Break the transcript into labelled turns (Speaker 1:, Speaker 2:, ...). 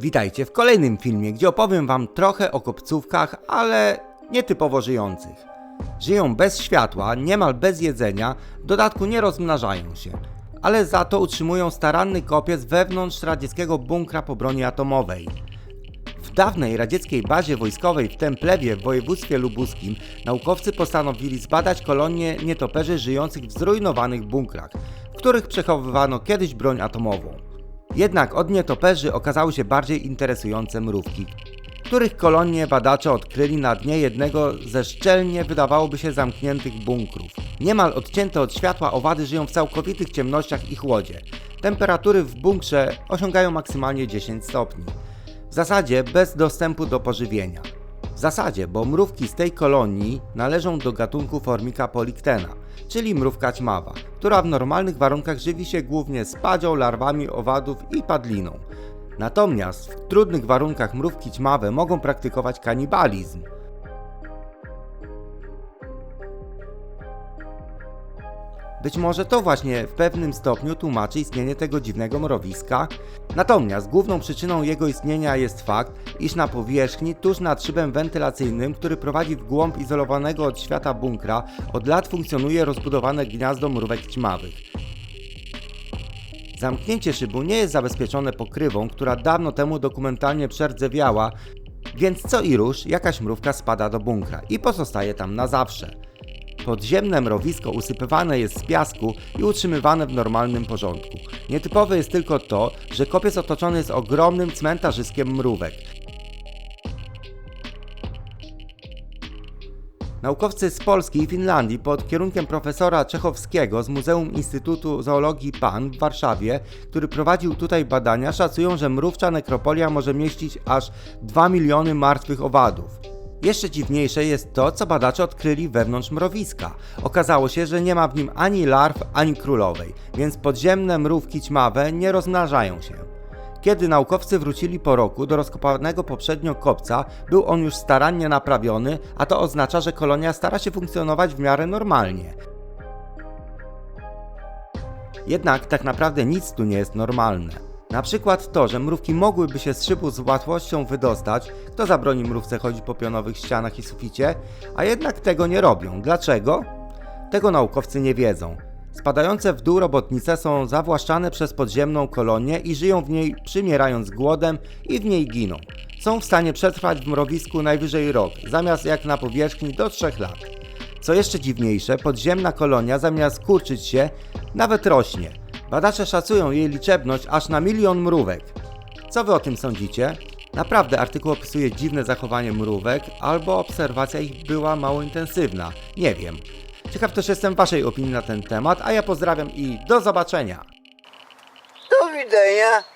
Speaker 1: Witajcie w kolejnym filmie, gdzie opowiem Wam trochę o kopcówkach, ale nietypowo żyjących. Żyją bez światła, niemal bez jedzenia, w dodatku nie rozmnażają się, ale za to utrzymują staranny kopiec wewnątrz radzieckiego bunkra po broni atomowej. W dawnej radzieckiej bazie wojskowej w Templewie w województwie lubuskim naukowcy postanowili zbadać kolonie nietoperzy żyjących w zrujnowanych bunkrach, w których przechowywano kiedyś broń atomową. Jednak od nietoperzy okazały się bardziej interesujące mrówki, których kolonie badacze odkryli na dnie jednego ze szczelnie wydawałoby się zamkniętych bunkrów. Niemal odcięte od światła owady żyją w całkowitych ciemnościach i chłodzie. Temperatury w bunkrze osiągają maksymalnie 10 stopni. W zasadzie bez dostępu do pożywienia. W zasadzie, bo mrówki z tej kolonii należą do gatunku Formica polictena, czyli mrówka ćmawa, która w normalnych warunkach żywi się głównie spadzią, larwami owadów i padliną. Natomiast w trudnych warunkach mrówki ćmawe mogą praktykować kanibalizm. Być może to właśnie w pewnym stopniu tłumaczy istnienie tego dziwnego mrowiska. Natomiast główną przyczyną jego istnienia jest fakt, iż na powierzchni, tuż nad szybem wentylacyjnym, który prowadzi w głąb izolowanego od świata bunkra, od lat funkcjonuje rozbudowane gniazdo mrówek ćmawych. Zamknięcie szybu nie jest zabezpieczone pokrywą, która dawno temu dokumentalnie przerdzewiała, więc co i rusz jakaś mrówka spada do bunkra i pozostaje tam na zawsze. Podziemne mrowisko usypywane jest z piasku i utrzymywane w normalnym porządku. Nietypowe jest tylko to, że kopiec otoczony jest ogromnym cmentarzyskiem mrówek. Naukowcy z Polski i Finlandii pod kierunkiem profesora Czechowskiego z Muzeum Instytutu Zoologii PAN w Warszawie, który prowadził tutaj badania, szacują, że mrówcza nekropolia może mieścić aż 2 miliony martwych owadów. Jeszcze dziwniejsze jest to, co badacze odkryli wewnątrz mrowiska. Okazało się, że nie ma w nim ani larw, ani królowej, więc podziemne mrówki ćmawe nie rozmnażają się. Kiedy naukowcy wrócili po roku do rozkopanego poprzednio kopca, był on już starannie naprawiony, a to oznacza, że kolonia stara się funkcjonować w miarę normalnie. Jednak tak naprawdę nic tu nie jest normalne. Na przykład to, że mrówki mogłyby się z szybu z łatwością wydostać, kto zabroni mrówce chodzić po pionowych ścianach i suficie, a jednak tego nie robią. Dlaczego? Tego naukowcy nie wiedzą. Spadające w dół robotnice są zawłaszczane przez podziemną kolonię i żyją w niej przymierając głodem i w niej giną. Są w stanie przetrwać w mrowisku najwyżej rok, zamiast jak na powierzchni do 3 lat. Co jeszcze dziwniejsze, podziemna kolonia zamiast kurczyć się, nawet rośnie. Badacze szacują jej liczebność aż na milion mrówek. Co wy o tym sądzicie? Naprawdę artykuł opisuje dziwne zachowanie mrówek, albo obserwacja ich była mało intensywna. Nie wiem. Ciekaw też jestem waszej opinii na ten temat, a ja pozdrawiam i do zobaczenia!
Speaker 2: Do widzenia.